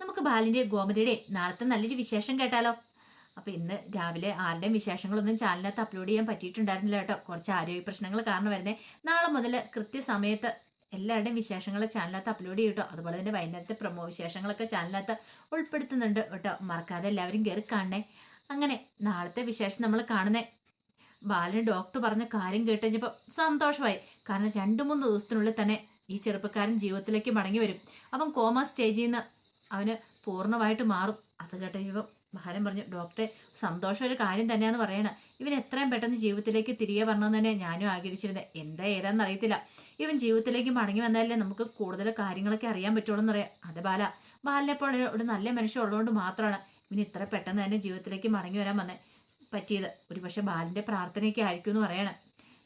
നമുക്ക് ബാലിന്റെ ഗോമതിയുടെ നാളത്തെ നല്ലൊരു വിശേഷം കേട്ടാലോ? അപ്പൊ ഇന്ന് രാവിലെ ആരുടെയും വിശേഷങ്ങളൊന്നും ചാനലിനകത്ത് അപ്ലോഡ് ചെയ്യാൻ പറ്റിയിട്ടുണ്ടായിരുന്നില്ല കേട്ടോ. കുറച്ച് ആരോഗ്യ പ്രശ്നങ്ങൾ കാരണം വരുന്നേ. നാളെ മുതൽ കൃത്യസമയത്ത് എല്ലാവരുടെയും വിശേഷങ്ങൾ ചാനലിനകത്ത് അപ്ലോഡ് ചെയ്യും കേട്ടോ. അതുപോലെ തന്നെ വൈകുന്നേരത്തെ പ്രൊമോ വിശേഷങ്ങളൊക്കെ ചാനലിനകത്ത് ഉൾപ്പെടുത്തുന്നുണ്ട് കേട്ടോ. മറക്കാതെ എല്ലാവരും കയറി കാണണേ. അങ്ങനെ നാളത്തെ വിശേഷം നമ്മൾ കാണുന്നേ. ബാലന് ഡോക്ടർ പറഞ്ഞ കാര്യം കേട്ടപ്പോൾ സന്തോഷമായി. കാരണം രണ്ടു മൂന്ന് ദിവസത്തിനുള്ളിൽ തന്നെ ഈ ചെറുപ്പക്കാരൻ ജീവിതത്തിലേക്ക് മടങ്ങി വരും. അപ്പം കോമ സ്റ്റേജിൽ നിന്ന് അവന് പൂർണമായിട്ട് മാറും. അത് കേട്ട് കഴിഞ്ഞപ്പോൾ ബാലൻ പറഞ്ഞു ഡോക്ടറെ സന്തോഷം ഒരു കാര്യം തന്നെയാന്ന് പറയണ. ഇവൻ എത്രയും പെട്ടെന്ന് ജീവിതത്തിലേക്ക് തിരികെ വരണമെന്ന് തന്നെ ഞാനും ആഗ്രഹിച്ചിരുന്നത് എന്താ ഏതാന്ന് അറിയത്തില്ല. ഇവൻ ജീവിതത്തിലേക്ക് മടങ്ങി വന്നാലേ നമുക്ക് കൂടുതൽ കാര്യങ്ങളൊക്കെ അറിയാൻ പറ്റുള്ളൂ എന്നറിയാം അത് ബാല ബാലിനെപ്പോൾ ഒരു നല്ല മനുഷ്യൻ ഉള്ളതുകൊണ്ട് മാത്രമാണ് ഇവൻ ഇത്ര പെട്ടെന്ന് തന്നെ ജീവിതത്തിലേക്ക് മടങ്ങി വരാൻ വന്നേ പറ്റിയത്. ഒരുപക്ഷെ ബാലിന്റെ പ്രാർത്ഥനയൊക്കെ ആയിരിക്കും എന്ന് പറയണം.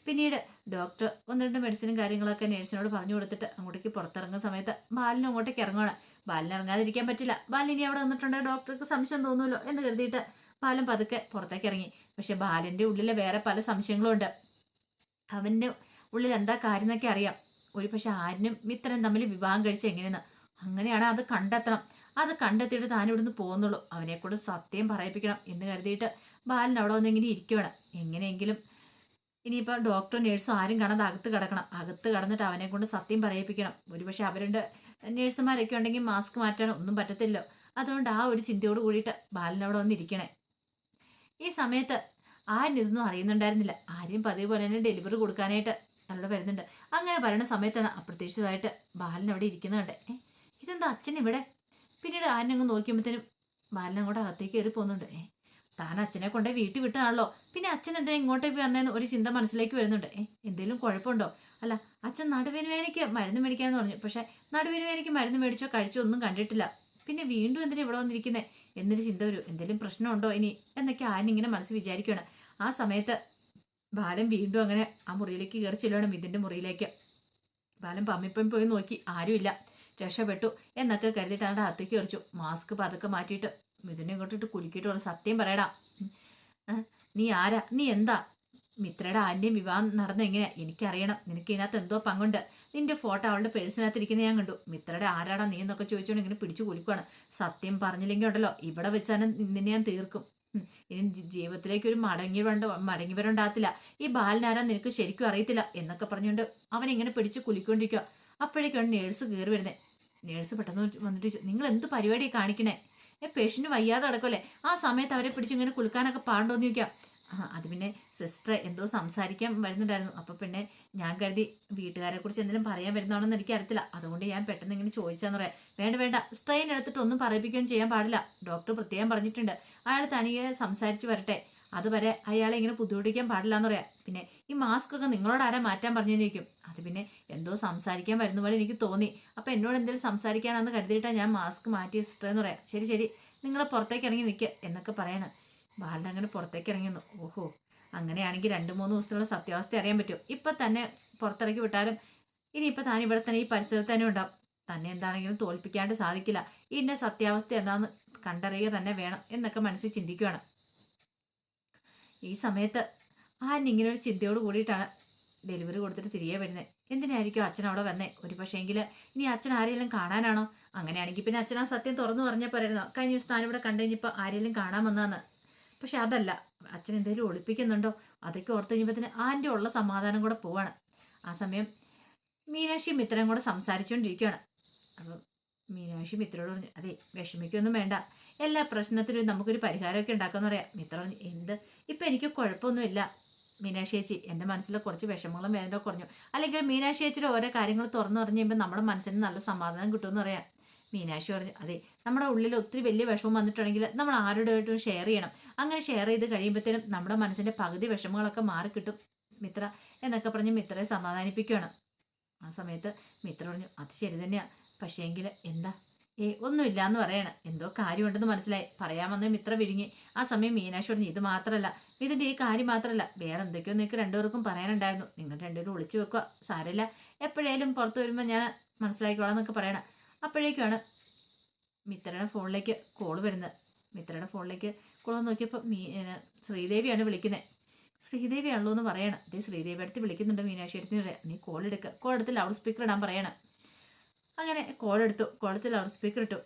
പിന്നീട് ഡോക്ടർ ഒന്ന് രണ്ട് മെഡിസിനും കാര്യങ്ങളൊക്കെ നേഴ്സിനോട് പറഞ്ഞു കൊടുത്തിട്ട് അങ്ങോട്ടേക്ക് പുറത്തിറങ്ങുന്ന സമയത്ത് ബാലിന് അങ്ങോട്ടേക്ക് ഇറങ്ങണം ബാലിന് ഇറങ്ങാതിരിക്കാൻ പറ്റില്ല. ബാലിനി അവിടെ നിന്നിട്ടുണ്ടെങ്കിൽ ഡോക്ടർക്ക് സംശയം തോന്നുമല്ലോ എന്ന് കരുതിയിട്ട് ബാലൻ പതുക്കെ പുറത്തേക്ക് ഇറങ്ങി. പക്ഷെ ബാലന്റെ ഉള്ളിലെ വേറെ പല സംശയങ്ങളും ഉണ്ട്. അവന്റെ ഉള്ളിൽ എന്താ കാര്യം എന്നൊക്കെ അറിയാം. ഒരു പക്ഷെ ആരിനും മിത്രനും തമ്മിൽ വിവാഹം കഴിച്ച എങ്ങനെയെന്ന്. അങ്ങനെയാണ് അത് കണ്ടെത്തണം. അത് കണ്ടെത്തിയിട്ട് താൻ ഇവിടുന്ന് പോകുന്നുള്ളൂ. അവനെ കൊണ്ട് സത്യം പറയിപ്പിക്കണം എന്ന് കരുതിയിട്ട് ബാലൻ അവിടെ വന്ന് ഇങ്ങനെ ഇരിക്കുവാണ്. എങ്ങനെയെങ്കിലും ഇനിയിപ്പോൾ ഡോക്ടറും നേഴ്സും ആരും കാണാതെ അകത്ത് കിടക്കണം. അകത്ത് കിടന്നിട്ട് അവനെ കൊണ്ട് സത്യം പറയിപ്പിക്കണം. ഒരുപക്ഷെ അവരുണ്ട് നേഴ്സുമാരൊക്കെ ഉണ്ടെങ്കിൽ മാസ്ക് മാറ്റാൻ ഒന്നും പറ്റത്തില്ലോ. അതുകൊണ്ട് ആ ഒരു ചിന്തയോട് കൂടിയിട്ട് ബാലൻ അവിടെ വന്നിരിക്കണേ. ഈ സമയത്ത് ആരും ഇതൊന്നും അറിയുന്നുണ്ടായിരുന്നില്ല. ആരെയും പതിവ് പോലെ തന്നെ ഡെലിവറി കൊടുക്കാനായിട്ട് അവിടെ വരുന്നുണ്ട്. അങ്ങനെ പറയുന്ന സമയത്താണ് അപ്രത്യക്ഷമായിട്ട് ബാലൻ അവിടെ ഇരിക്കുന്നുണ്ട് ഇതെന്താ അച്ഛൻ ഇവിടെ? പിന്നീട് ആരിനങ്ങ് നോക്കിയപ്പോഴത്തേനും ബാലൻ അങ്ങോട്ട് അകത്തേക്ക് കയറി പോകുന്നുണ്ട്. ഏ താൻ അച്ഛനെ കൊണ്ടേ വീട്ടിൽ വിട്ടതാണല്ലോ. പിന്നെ അച്ഛൻ എന്താ ഇങ്ങോട്ടേക്ക് വന്നതെന്ന് ഒരു ചിന്ത മനസ്സിലേക്ക് വരുന്നുണ്ട്. ഏ എന്തെങ്കിലും കുഴപ്പമുണ്ടോ? അല്ല അച്ഛൻ നടുവിന് വേദനയ്ക്ക് മരുന്ന് മേടിക്കാന്ന് പറഞ്ഞു. പക്ഷെ നടുവിന് വേദനയ്ക്ക് മരുന്ന് മേടിച്ചോ കഴിച്ചോ ഒന്നും കണ്ടിട്ടില്ല. പിന്നെ വീണ്ടും എന്തിനാ ഇവിടെ വന്നിരിക്കുന്നത് എന്നൊരു ചിന്ത വരും. എന്തെങ്കിലും പ്രശ്നമുണ്ടോ ഇനി? എന്നൊക്കെ ആനിങ്ങനെ മനസ്സ് വിചാരിക്കുകയാണ് ആ സമയത്ത് ബാലൻ വീണ്ടും അങ്ങനെ ആ മുറിയിലേക്ക് കയറി ചെല്ലണം ഇതിന്റെ മുറിയിലേക്ക്. ബാലൻ പമ്മിപ്പം പോയി നോക്കി. ആരുമില്ല. രക്ഷപ്പെട്ടു എന്നൊക്കെ കരുതിയിട്ടാണ്ട് അത്തേക്ക് എറിച്ചു മാസ്ക് പതുക്കെ മാറ്റിയിട്ട് മിഥുനെ ഇങ്ങോട്ടിട്ട് കുലുക്കിയിട്ട് പറഞ്ഞു. സത്യം പറയടാ. നീ ആരാ? നീ എന്താ? മിത്രയുടെ ആന്റെയും വിവാഹം നടന്ന എങ്ങനെയാ എനിക്കറിയണം. നിനക്ക് ഇതിനകത്ത് എന്തോ പങ്കുണ്ട്. നിന്റെ ഫോട്ടോ അവളുടെ പേഴ്സിനകത്ത് ഇരിക്കുന്ന ഞാൻ കണ്ടു. മിത്രയുടെ ആരാടാ നീ എന്നൊക്കെ ചോദിച്ചുകൊണ്ട് ഇങ്ങനെ പിടിച്ചു കുലുക്കുവാണ്. സത്യം പറഞ്ഞില്ലെങ്കിൽ ഉണ്ടല്ലോ. ഇവിടെ വെച്ചാലും നിന്നെ ഞാൻ തീർക്കും. ഇനി ജീവിതത്തിലേക്ക് ഒരു മടങ്ങി വരണ്ട മടങ്ങി ഈ ബാലനാരാ നിനക്ക് ശരിക്കും അറിയത്തില്ല എന്നൊക്കെ പറഞ്ഞുകൊണ്ട് അവൻ ഇങ്ങനെ പിടിച്ച് കുലിക്കൊണ്ടിരിക്കുക അപ്പോഴേക്കാണ് നേഴ്സ് കയറി വരുന്നത് നേഴ്സ് പെട്ടെന്ന് വന്നിട്ട് നിങ്ങൾ എന്ത് പരിപാടിയാണ് കാണിക്കണേ? ഏ പേഷ്യന്റ് വയ്യാതെ കിടക്കുമല്ലേ ആ സമയത്ത് അവരെ പിടിച്ച് ഇങ്ങനെ കുലുക്കാനൊക്കെ പാടുണ്ടോന്ന് ചോദിക്കാം. അത് പിന്നെ സിസ്റ്റർ എന്തോ സംസാരിക്കാൻ വരുന്നുണ്ടായിരുന്നു. അപ്പോൾ പിന്നെ ഞാൻ കരുതി വീട്ടുകാരെ കുറിച്ച് എന്തെങ്കിലും പറയാൻ വരുന്നതാണെന്ന് എനിക്ക് അറിയത്തില്ല അതുകൊണ്ട് ഞാൻ പെട്ടെന്ന് ഇങ്ങനെ ചോദിച്ചാന്ന് പറയാം. വേണ്ട വേണ്ട സ്ട്രെയിൻ എടുത്തിട്ട് ഒന്നും പറയിപ്പിക്കുകയും ചെയ്യാൻ പാടില്ല. ഡോക്ടർ പ്രത്യേകം പറഞ്ഞിട്ടുണ്ട്. അയാൾ തനിയെ സംസാരിച്ച് വരട്ടെ. അതുവരെ അയാളെ ഇങ്ങനെ ബുദ്ധിമുട്ടിക്കാൻ പാടില്ല എന്ന് പറയാം. പിന്നെ ഈ മാസ്ക് ഒക്കെ നിങ്ങളോട് ആരാ മാറ്റാൻ പറഞ്ഞു ചോദിക്കും. അത് പിന്നെ എന്തോ സംസാരിക്കാൻ വരുന്ന പോലെ എനിക്ക് തോന്നി. അപ്പം എന്നോട് എന്തെങ്കിലും സംസാരിക്കാനാണെന്ന് കരുതിയിട്ടാണ് ഞാൻ മാസ്ക് മാറ്റിയ സിസ്റ്റർ എന്ന് പറയാം. ശരി ശരി നിങ്ങൾ പുറത്തേക്ക് ഇറങ്ങി നിൽക്കുക എന്നൊക്കെ പറയണം. ബാലൻ അങ്ങനെ പുറത്തേക്ക് ഇറങ്ങിയെന്നു ഓഹോ അങ്ങനെയാണെങ്കിൽ രണ്ട് മൂന്ന് ദിവസത്തിനുള്ള സത്യാവസ്ഥ അറിയാൻ പറ്റും ഇപ്പം തന്നെ പുറത്തിറക്കി വിട്ടാലും ഇനിയിപ്പോൾ താൻ ഇവിടെ തന്നെ ഈ പരിസരത്ത് തന്നെ ഉണ്ടാവും. തന്നെ എന്താണെങ്കിലും തോൽപ്പിക്കാണ്ട് സാധിക്കില്ല. ഇന്ന സത്യാവസ്ഥ എന്താന്ന് കണ്ടറിയുക തന്നെ വേണം എന്നൊക്കെ മനസ്സിൽ ചിന്തിക്കുകയാണ് ഈ സമയത്ത് ആൻ ഇങ്ങനെ ഒരു ചിന്തയോട് കൂടിയിട്ടാണ് ഡെലിവറി കൊടുത്തിട്ട് തിരികെ വരുന്നത്? എന്തിനായിരിക്കും അച്ഛൻ അവിടെ വന്നേ? ഒരു പക്ഷേങ്കിൽ ഇനി അച്ഛൻ ആരെങ്കിലും കാണാനാണോ? അങ്ങനെയാണെങ്കിൽ പിന്നെ അച്ഛൻ ആ സത്യം തുറന്നു പറഞ്ഞപ്പോൾ കഴിഞ്ഞ ദിവസം താനിവിടെ കണ്ടു കഴിഞ്ഞപ്പോൾ ആരെങ്കിലും കാണാൻ വന്നാന്ന് പക്ഷെ അതല്ല. അച്ഛൻ എന്തെങ്കിലും ഒളിപ്പിക്കുന്നുണ്ടോ? അതൊക്കെ ഓർത്ത് കഴിഞ്ഞപ്പോഴത്തേന് ആന്റെ ഉള്ള സമാധാനം കൂടെ പോവാണ്. ആ സമയം മീനാക്ഷി മിത്രനും കൂടെ സംസാരിച്ചുകൊണ്ടിരിക്കുകയാണ് അപ്പം മീനാക്ഷി മിത്രയോട് പറഞ്ഞു അതെ വിഷമിക്കൊന്നും വേണ്ട. എല്ലാ പ്രശ്നത്തിനും നമുക്കൊരു പരിഹാരമൊക്കെ ഉണ്ടാക്കാന്ന് പറയാം. മിത്ര പറഞ്ഞു എന്ത്? ഇപ്പം എനിക്ക് കുഴപ്പമൊന്നുമില്ല. മീനാക്ഷി ചേച്ചി എന്റെ മനസ്സിൽ കുറച്ച് വിഷമങ്ങളും വേദന കുറഞ്ഞു. അല്ലെങ്കിൽ മീനാക്ഷി ചേച്ചിയുടെ ഓരോ കാര്യങ്ങൾ തുറന്നു പറഞ്ഞു കഴിയുമ്പോൾ നമ്മുടെ മനസ്സിന് നല്ല സമാധാനം കിട്ടുമെന്ന് പറയാം. മീനാക്ഷി പറഞ്ഞു അതെ നമ്മുടെ ഉള്ളിൽ ഒത്തിരി വലിയ വിഷമം വന്നിട്ടുണ്ടെങ്കിൽ നമ്മൾ ആരോടായിട്ടും ഷെയർ ചെയ്യണം. അങ്ങനെ ഷെയർ ചെയ്ത് കഴിയുമ്പോഴത്തേനും നമ്മുടെ മനസ്സിന്റെ പകുതി വിഷമങ്ങളൊക്കെ മാറിക്കിട്ടും മിത്ര എന്നൊക്കെ പറഞ്ഞ് മിത്രയെ സമാധാനിപ്പിക്കുകയാണ്. ആ സമയത്ത് മിത്ര പറഞ്ഞു അത് ശരി പക്ഷേ പക്ഷേങ്കിൽ എന്താ? ഏ ഒന്നുമില്ല എന്ന് പറയണം. എന്തോ കാര്യമുണ്ടെന്ന് മനസ്സിലായി. പറയാമെന്ന് മിത്ര വിഴുങ്ങി. ആ സമയം മീനാക്ഷി പറഞ്ഞു ഇത് മാത്രമല്ല ഇതിന്റെ ഈ കാര്യം മാത്രമല്ല വേറെ എന്തൊക്കെയോ നിങ്ങൾക്ക് രണ്ടുപേർക്കും പറയാനുണ്ടായിരുന്നു. നിങ്ങൾ രണ്ടുപേരും ഒളിച്ചു വെക്കുക സാരമില്ല. എപ്പോഴേലും പുറത്ത് വരുമ്പോൾ ഞാൻ മനസ്സിലാക്കിക്കോളാം എന്നൊക്കെ പറയണം. അപ്പോഴേക്കാണ് മിത്രയുടെ ഫോണിലേക്ക് കോൾ വരുന്നത്. മിത്രയുടെ ഫോണിലേക്ക് കോൾ നോക്കിയപ്പോൾ മീ ശ്രീദേവിയാണ് വിളിക്കുന്നത്. ശ്രീദേവിയാണല്ലോ എന്ന് പറയണം. അതേ ശ്രീദേവി അടുത്ത് വിളിക്കുന്നുണ്ട് മീനാക്ഷി അടുത്ത്. നീ കോൾ എടുക്കുക കോൾ എടുത്ത് ലൗഡ് സ്പീക്കർ ഇടാൻ പറയണം. അങ്ങനെ കോൾ എടുത്തു. കോൾ എടുത്ത് ലൗഡ് സ്പീക്കർ ഇട്ടു.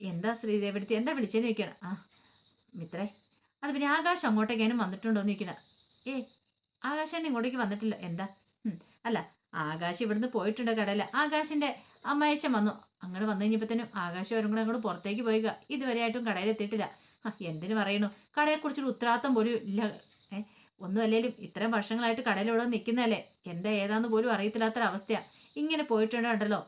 എന്താ ശ്രീദേവി അടുത്ത്? എന്താ വിളിച്ചതെന്ന് ചോദിക്കണം ആ മിത്രേ അത് പിന്നെ ആകാശം അങ്ങോട്ടേക്കാനും വന്നിട്ടുണ്ടോ എന്ന് ചോദിക്കണം ഏ ആകാശാണ് ഇങ്ങോട്ടേക്ക് വന്നിട്ടില്ല. എന്താ? അല്ല ആകാശ് ഇവിടുന്ന് പോയിട്ടുണ്ട് കടയിൽ ആകാശിന്റെ അമ്മായച്ചൻ വന്നു. അങ്ങോട്ട് വന്നു കഴിഞ്ഞപ്പോഴത്തേനും ആകാശം ഒരു കൂടെ അങ്ങോട്ട് പുറത്തേക്ക് പോയിക. ഇതുവരെയായിട്ടും ആ എന്തിനു പറയണു? കടയെക്കുറിച്ചൊരു ഉത്തരവാദിത്തം പോലും ഇല്ല. ഏ ഒന്നും അല്ലേലും ഇത്രയും വർഷങ്ങളായിട്ട് കടയിലൂടെ നിൽക്കുന്നതല്ലേ എന്താ ഏതാന്ന് പോലും അറിയത്തില്ലാത്തൊരവസ്ഥയാ. ഇങ്ങനെ പോയിട്ടുണ്ടല്ലോ.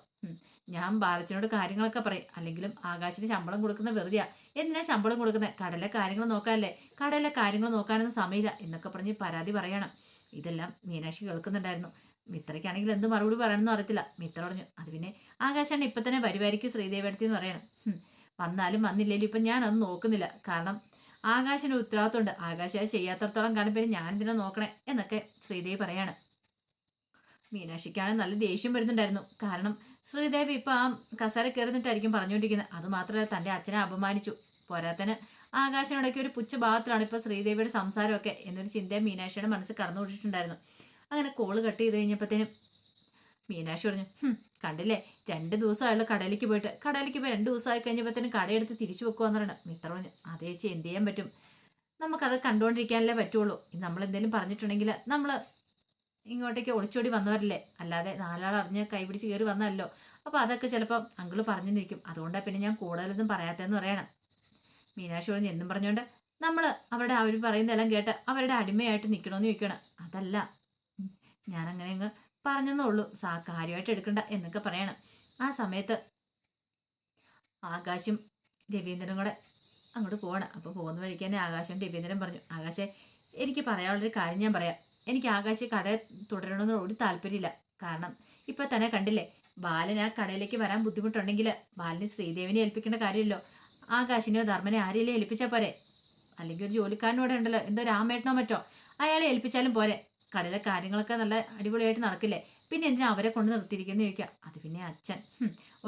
ഞാൻ ബാലച്ചനോട് കാര്യങ്ങളൊക്കെ പറയും. അല്ലെങ്കിലും ആകാശിന് ശമ്പളം കൊടുക്കുന്ന വെറുതെയാ. എന്തിനാ ശമ്പളം കൊടുക്കുന്നത് കടലെ കാര്യങ്ങൾ നോക്കാനല്ലേ? കടലെ കാര്യങ്ങൾ നോക്കാനൊന്നും സമയമില്ല എന്നൊക്കെ പറഞ്ഞ് പരാതി പറയണം. ഇതെല്ലാം മീനാക്ഷി കേൾക്കുന്നുണ്ടായിരുന്നു. മിത്രയ്ക്കാണെങ്കിൽ എന്ത് മറുപടി പറയണമെന്ന് അറിയത്തില്ല. മിത്ര പറഞ്ഞു അത് പിന്നെ ആകാശാണ് ഇപ്പം തന്നെ പരിപാടിക്ക് ശ്രീദേവി എന്ന് പറയണം. വന്നാലും വന്നില്ലേലും ഇപ്പം ഞാൻ അതൊന്നും നോക്കുന്നില്ല. കാരണം ആകാശിന് ഉത്തരവാദിത്തമുണ്ട് ആകാശ ചെയ്യാത്തടത്തോളം കാണും പേര് ഞാൻ ഇതിനെ നോക്കണേ എന്നൊക്കെ ശ്രീദേവി പറയാണ്. മീനാക്ഷിക്കാണെങ്കിൽ നല്ല ദേഷ്യം വരുന്നുണ്ടായിരുന്നു. കാരണം ശ്രീദേവി ഇപ്പം ആ കസാര കയറുന്നിട്ടായിരിക്കും പറഞ്ഞുകൊണ്ടിരിക്കുന്നത്. അത് മാത്രമല്ല തന്റെ അച്ഛനെ അപമാനിച്ചു. പോരാത്തന് ആകാശനോടൊക്കെ ഒരു പുച്ഛഭാവത്തിലാണ് ഇപ്പം ശ്രീദേവിയുടെ സംസാരമൊക്കെ എന്നൊരു ചിന്ത മീനാക്ഷിയുടെ മനസ്സിൽ കടന്നുകൂടിയിട്ടുണ്ടായിരുന്നു. അങ്ങനെ കോൾ കട്ട് ചെയ്ത് കഴിഞ്ഞപ്പോഴത്തേനും മീനാക്ഷി പറഞ്ഞു കണ്ടില്ലേ? രണ്ട് ദിവസം ദിവസമായുള്ള കടയിലേക്ക് പോയിട്ട്. കടയിലേക്ക് പോയി രണ്ട് ദിവസമായി കഴിഞ്ഞപ്പോഴത്തേനും കടയെടുത്ത് തിരിച്ചു വെക്കുവാന്ന് പറയണം. മിത്ര പറഞ്ഞു അതേ ചേച്ചി എന്ത് ചെയ്യാൻ പറ്റും? നമുക്കത് കണ്ടുകൊണ്ടിരിക്കാനല്ലേ പറ്റുള്ളൂ. നമ്മൾ എന്തെങ്കിലും പറഞ്ഞിട്ടുണ്ടെങ്കിൽ നമ്മൾ ഇങ്ങോട്ടേക്ക് ഒളിച്ചോടി വന്നവരല്ലേ? അല്ലാതെ നാലാൾ അറിഞ്ഞ് കൈപിടിച്ച് കയറി വന്നല്ലോ അപ്പോൾ അതൊക്കെ ചിലപ്പോൾ അങ്കിൾ പറഞ്ഞു നിൽക്കും. അതുകൊണ്ടാണ് പിന്നെ ഞാൻ കൂടുതലൊന്നും പറയാത്തതെന്ന് പറയണം. മീനാക്ഷി പറഞ്ഞു എന്നും പറഞ്ഞുകൊണ്ട് നമ്മൾ അവരുടെ അവർ പറയുന്നതെല്ലാം കേട്ട് അവരുടെ അടിമയായിട്ട് നിൽക്കണമെന്ന് ചോദിക്കണം. അതല്ല ഉം, അങ്ങനെ അങ്ങ് പറഞ്ഞെന്നേ ഉള്ളൂ സാ കാര്യമായിട്ട് എടുക്കണ്ട എന്നൊക്കെ പറയണം. ആ സമയത്ത് ആകാശും രവീന്ദ്രനും കൂടെ അങ്ങോട്ട് പോകണം അപ്പോൾ പോകുന്ന വഴിക്ക് തന്നെ ആകാശം രവീന്ദ്രൻ പറഞ്ഞു ആകാശെ എനിക്ക് പറയാനുള്ളൊരു കാര്യം ഞാൻ പറയാം. എനിക്ക് ആകാശ് കട തുടരണമെന്ന് ഒരു താല്പര്യമില്ല. കാരണം ഇപ്പൊ തന്നെ കണ്ടില്ലേ ബാലൻ ആ കടയിലേക്ക് വരാൻ ബുദ്ധിമുട്ടുണ്ടെങ്കിൽ ബാലന് ശ്രീദേവിനെ ഏൽപ്പിക്കേണ്ട കാര്യമില്ലോ. ആകാശിനെയോ ധർമ്മനെ ആരെയും ഏൽപ്പിച്ചാൽ പോരെ? അല്ലെങ്കിൽ ഒരു ജോലിക്കാരനോടെ ഉണ്ടല്ലോ. എന്തോ രാമേട്ടനോ മറ്റോ? അയാളെ ഏൽപ്പിച്ചാലും പോരെ. കടയിലെ കാര്യങ്ങളൊക്കെ നല്ല അടിപൊളിയായിട്ട് നടക്കില്ലേ? പിന്നെ എന്തിനാ അവരെ കൊണ്ട് നിർത്തിയിരിക്കുന്നു ചോദിക്കുക അത് പിന്നെ അച്ഛൻ.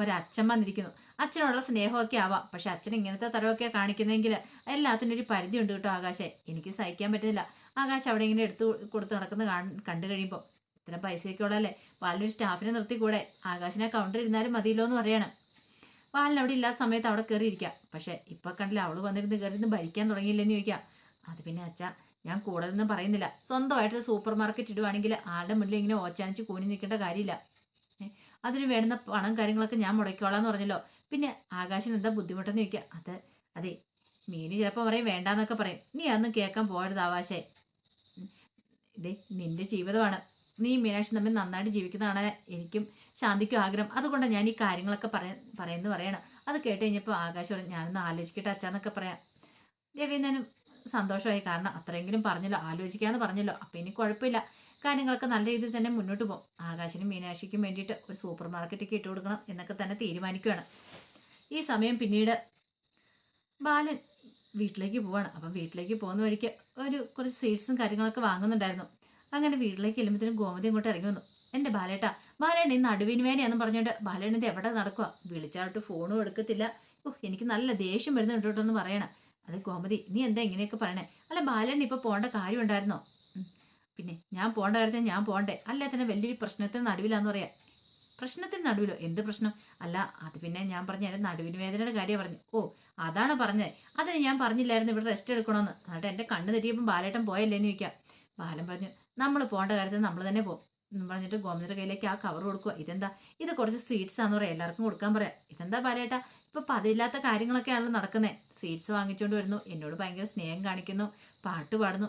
ഒരച്ഛൻ വന്നിരിക്കുന്നു. അച്ഛനോടുള്ള സ്നേഹമൊക്കെ ആവാം. പക്ഷെ അച്ഛൻ ഇങ്ങനത്തെ തരമൊക്കെ കാണിക്കുന്നെങ്കിൽ എല്ലാത്തിനും ഒരു പരിധി ഉണ്ട് കേട്ടോ ആകാശേ. എനിക്ക് സഹിക്കാൻ പറ്റുന്നില്ല. ആകാശ് അവിടെ ഇങ്ങനെ എടുത്തു കൊടുത്ത് നടക്കുന്ന കണ്ടു കഴിയുമ്പോൾ ഇത്ര പൈസയൊക്കെ ഉള്ളല്ലേ വാലിനൊരു സ്റ്റാഫിനെ നിർത്തിക്കൂടെ? ആകാശിനെ കൗണ്ടർ ഇരുന്നാലും മതിയല്ലോ എന്ന് പറയണം. വാലിന് അവിടെ ഇല്ലാത്ത സമയത്ത് അവിടെ കയറിയിരിക്കുക പക്ഷെ ഇപ്പൊ കണ്ടില്ല അവൾ വന്നിരുന്ന് കയറിയിരുന്ന് ഭരിക്കാൻ തുടങ്ങിയില്ലെന്ന് ചോദിക്കാം. അത് പിന്നെ അച്ഛ ഞാൻ കൂടുതലൊന്നും പറയുന്നില്ല. സ്വന്തമായിട്ട് സൂപ്പർ മാർക്കറ്റ് ഇടുവാണെങ്കിൽ ആളുടെ മുന്നിൽ ഇങ്ങനെ ഓച്ചാനിച്ച് കൂനി നിൽക്കേണ്ട കാര്യമില്ല. അതിന് വേണ്ടുന്ന പണം കാര്യങ്ങളൊക്കെ ഞാൻ മുടക്കിക്കോളാന്ന് പറഞ്ഞല്ലോ. പിന്നെ ആകാശിന് എന്താ ബുദ്ധിമുട്ടെന്ന് ചോദിക്കുക അത് അതെ മീന് ചിലപ്പോൾ പറയും വേണ്ടാന്നൊക്കെ പറയും. നീ അതൊന്നും കേൾക്കാൻ പോകരുത് ആവാശേ. ഇതേ നിന്റെ ജീവിതമാണ്. നീ മീനാക്ഷി തമ്മിൽ നന്നായിട്ട് ജീവിക്കുന്നതാണ് എനിക്കും ശാന്തിക്കും ആഗ്രഹം. അതുകൊണ്ടാണ് ഞാൻ ഈ കാര്യങ്ങളൊക്കെ പറയ പറയുന്നു പറയണം. അത് കേട്ട് കഴിഞ്ഞപ്പോൾ ആകാശം ഞാനൊന്ന് ആലോചിക്കട്ടെ അച്ഛാന്നൊക്കെ പറയാം. രവീന്ദ്രനും സന്തോഷമായി കാരണം അത്രയെങ്കിലും പറഞ്ഞല്ലോ ആലോചിക്കാന്ന് പറഞ്ഞല്ലോ. അപ്പം ഇനി കുഴപ്പമില്ല. കാര്യങ്ങളൊക്കെ നല്ല രീതിയിൽ തന്നെ മുന്നോട്ട് പോകും. ആകാശിനും മീനാക്ഷിക്കും വേണ്ടിയിട്ട് ഒരു സൂപ്പർ മാർക്കറ്റൊക്കെ ഇട്ട് കൊടുക്കണം എന്നൊക്കെ തന്നെ തീരുമാനിക്കുകയാണ്. ഈ സമയം പിന്നീട് ബാലൻ വീട്ടിലേക്ക് പോവാണ്. അപ്പം വീട്ടിലേക്ക് പോകുന്ന വഴിക്ക് ഒരു കുറച്ച് സീഡ്സും കാര്യങ്ങളൊക്കെ വാങ്ങുന്നുണ്ടായിരുന്നു. അങ്ങനെ വീട്ടിലേക്ക് ചെല്ലുമ്പോഴത്തേനും ഗോമതി ഇങ്ങോട്ട് ഇറങ്ങി വന്നു. എന്റെ ബാലേട്ടാ ബാലേട്ടൻ ഇന്ന് നടുവിന് വേനയാന്ന് പറഞ്ഞുകൊണ്ട് ബാലേട്ടൻ ഇത് എവിടെ നടക്കുക വിളിച്ചാട്ട് ഫോണും എടുക്കത്തില്ല. ഓ എനിക്ക് നല്ല ദേഷ്യം വരുന്നുണ്ട് കേട്ടോ എന്ന് പറയണം. അതെ ഗോമതി നീ എന്താ ഇങ്ങനെയൊക്കെ പറയണേ? അല്ല ബാലേട്ടൻ ഇപ്പൊ പോകേണ്ട കാര്യം ഉണ്ടായിരുന്നോ പിന്നെ ഞാൻ പോകേണ്ട കാര്യത്തിൽ ഞാൻ പോകണ്ടേ അല്ല തന്നെ വലിയൊരു പ്രശ്നത്തിന് നടുവിലാന്ന് പറയാ. പ്രശ്നത്തിന് നടുവിലോ? എന്ത് പ്രശ്നം? അല്ല അത് പിന്നെ ഞാൻ പറഞ്ഞ എന്റെ നടുവിന് വേദനയുടെ കാര്യം പറഞ്ഞു. ഓ അതാണ് പറഞ്ഞത്. അതിന് ഞാൻ പറഞ്ഞില്ലായിരുന്നു ഇവിടെ റെസ്റ്റ് എടുക്കണമെന്ന് എന്നിട്ട് എന്റെ കണ്ണ് തെറ്റിയപ്പം ബാലേട്ടൻ പോയല്ലേന്ന് ചോദിക്കാം. ബാലൻ പറഞ്ഞു നമ്മൾ പോകേണ്ട കാര്യത്തിൽ നമ്മൾ തന്നെ പോകും പറഞ്ഞിട്ട് ഗോമതിയുടെ കയ്യിലേക്ക് ആ കവർ കൊടുക്കുക ഇതെന്താ? ഇത് കുറച്ച് സ്വീറ്റ്സ് ആണെന്ന് പറയാം. എല്ലാവർക്കും കൊടുക്കാൻ പറയാം. ഇതെന്താ ബാലേട്ടാ ഇപ്പൊ പതിവില്ലാത്ത കാര്യങ്ങളൊക്കെയാണല്ലോ നടക്കുന്നത് സ്വീറ്റ്സ് വാങ്ങിച്ചുകൊണ്ട് വരുന്നു. എന്നോട് ഭയങ്കര സ്നേഹം കാണിക്കുന്നു. പാട്ട് പാടുന്നു.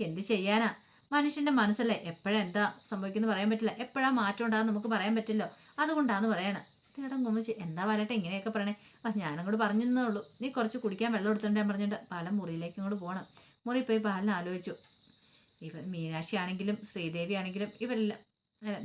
എന്ത് ചെയ്യാനാ? മനുഷ്യന്റെ മനസ്സല്ലേ? എപ്പോഴാ എന്താ സംഭവിക്കുന്നു പറയാൻ പറ്റില്ല. എപ്പോഴാ മാറ്റം ഉണ്ടാകുന്ന നമുക്ക് പറയാൻ പറ്റില്ലോ. അതുകൊണ്ടാന്ന് പറയണം. ചേട്ടൻ കുമ്മിച്ച് എന്താ പറയട്ടെ ഇങ്ങനെയൊക്കെ പറയണേ? ആ ഞാനങ്ങോട്ട് പറഞ്ഞതേ ഉള്ളൂ. നീ കുറച്ച് കുടിക്കാൻ വെള്ളം എടുത്തോണ്ട് ഞാൻ പറഞ്ഞിട്ട് പാലം മുറിയിലേക്ക് ഇങ്ങോട്ട് പോകണം മുറി പോയി പാലിനെ ആലോചിച്ചു. ഇവ മീനാക്ഷി ആണെങ്കിലും ശ്രീദേവി ആണെങ്കിലും ഇവരെല്ലാം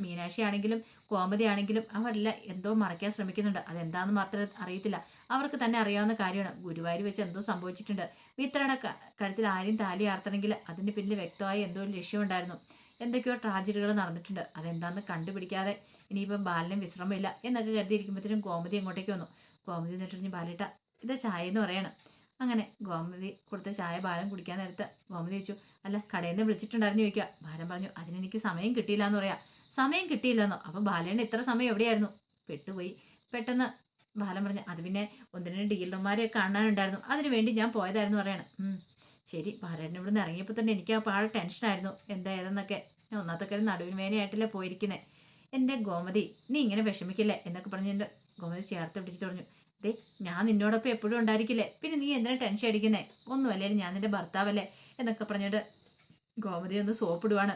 മീനാക്ഷി ആണെങ്കിലും കോമതി ആണെങ്കിലും അവരെല്ലാം എന്തോ മറയ്ക്കാൻ ശ്രമിക്കുന്നുണ്ട്. അതെന്താന്ന് മാത്രം അറിയത്തില്ല. അവർക്ക് തന്നെ അറിയാവുന്ന കാര്യമാണ്. ഗുരുവായൂർ വെച്ച് എന്തോ സംഭവിച്ചിട്ടുണ്ട്. മിത്രയുടെ ക- കഴുത്തിൽ ആരെയും താലി ആർത്തണമെങ്കിൽ അതിന്റെ പിന്നിൽ വ്യക്തമായി എന്തോ ഒരു ലക്ഷ്യമുണ്ടായിരുന്നു. എന്തൊക്കെയോ ട്രാജഡികൾ നടന്നിട്ടുണ്ട്. അതെന്താന്ന് കണ്ടുപിടിക്കാതെ ഇനിയിപ്പം ബാലിനും വിശ്രമമില്ല എന്നൊക്കെ കരുതിയിരിക്കുമ്പോഴത്തേനും കോമതി അങ്ങോട്ടേക്ക് വന്നു. കോമതി എന്നിട്ട് ബാലിട്ട ഇത് ചായ എന്ന് പറയണം. അങ്ങനെ ഗോമതി കൊടുത്ത ചായ ബാലൻ കുടിക്കാൻ നേരത്ത് ഗോമതി ചോദിച്ചു അല്ല കടയിൽ നിന്ന് വിളിച്ചിട്ടുണ്ടായിരുന്നു ചോദിക്കുക. ബാലൻ പറഞ്ഞു അതിനെനിക്ക് സമയം കിട്ടിയില്ല എന്ന് പറയാം. സമയം കിട്ടിയില്ലെന്നോ? അപ്പം ബാലേന് ഇത്ര സമയം എവിടെയായിരുന്നു? പെട്ടുപോയി. പെട്ടെന്ന് ബാലൻ പറഞ്ഞു അത് പിന്നെ ഒന്ന് രണ്ട് ഡീലർമാരെ കാണാനുണ്ടായിരുന്നു. അതിനു വേണ്ടി ഞാൻ പോയതായിരുന്നു പറയണം. ശരി. ബാലേട്ടൻ നിന്ന് ഇറങ്ങിയപ്പോൾ തന്നെ എനിക്ക് ആ പാടെ ടെൻഷനായിരുന്നു. എന്താ ഏതെന്നൊക്കെ? ഞാൻ ഒന്നാമത്തെ കാര്യം നടുവിന് വേനയായിട്ടല്ലേ പോയിരിക്കുന്നത് എന്റെ ഗോമതി നീ ഇങ്ങനെ വിഷമിക്കില്ലേ? എന്നൊക്കെ പറഞ്ഞ് എന്റെ ഗോമതി ചേർത്ത് പിടിച്ചിട്ട് പറഞ്ഞു ദേ ഞാൻ നിന്നോടൊപ്പം എപ്പോഴും ഉണ്ടായിരിക്കില്ലേ? പിന്നെ നീ എന്തിനാ ടെൻഷൻ അടിക്കുന്നേ? ഒന്നും അല്ലേലും ഞാൻ നിന്റെ ഭർത്താവല്ലേ? എന്നൊക്കെ പറഞ്ഞിട്ട് ഗോമതി ഒന്ന് സോപ്പിടുവാണ്.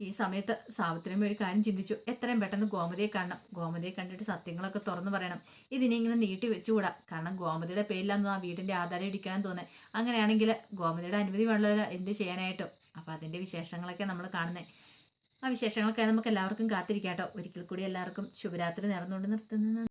ഈ സമയത്ത് സാവിത്രിയമ്മ ഒരു കാര്യം ചിന്തിച്ചു. എത്രയും പെട്ടെന്ന് ഗോമതിയെ കാണണം. ഗോമതിയെ കണ്ടിട്ട് സത്യങ്ങളൊക്കെ തുറന്നു പറയണം. ഇതിനെ ഇങ്ങനെ നീട്ടി വെച്ചുകൂടാ? കാരണം ഗോമതിയുടെ പേരിലാന്ന് ആ വീടിന്റെ ആധാരം ഇടിക്കണം തോന്നുന്നത് അങ്ങനെയാണെങ്കിൽ ഗോമതിയുടെ അനുമതി വേണമല്ലോ എന്ത് ചെയ്യാനായിട്ടും. അപ്പോൾ അതിന്റെ വിശേഷങ്ങളൊക്കെ നമ്മൾ കാണുന്നത് ആ വിശേഷങ്ങളൊക്കെ നമുക്ക് എല്ലാവർക്കും കാത്തിരിക്കാം കേട്ടോ ഒരിക്കൽ കൂടി എല്ലാവർക്കും ശുഭരാത്രി നേർന്നുകൊണ്ട് നിർത്തുന്നു.